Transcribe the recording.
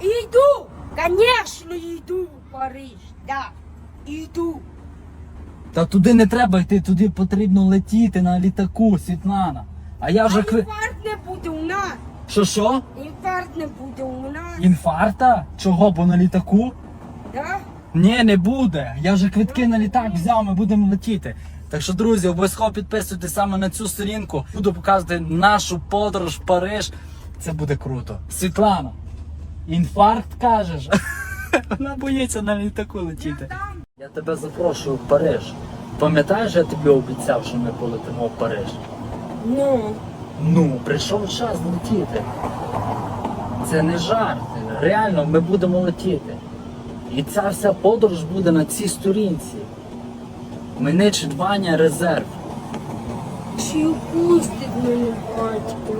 Іду! Конечно, йду в Париж. Да. Іду. Та туди не треба йти, туди потрібно летіти на літаку, Світлана. А я А вже кви. інфаркт не буде у нас. Що що? Інфаркт не буде у нас. Інфаркта? Чого? Бо на літаку? Да? Ні, не буде. Я вже квитки на літак взяв, ми будемо летіти. Так що, друзі, обов'язково підписуйтесь саме на цю сторінку. Буду показувати нашу подорож в Париж. Це буде круто. Світлана, інфаркт кажеш? Вона боїться на літаку летіти. Я тебе запрошую в Париж. Пам'ятаєш, я тобі обіцяв, що ми полетимо в Париж? Ну. Ну, прийшов час летіти. Це не жарт. Реально, ми будемо летіти. І ця вся подорож буде на цій сторінці. Мене Ваня резерв. Чи пустить мене батько?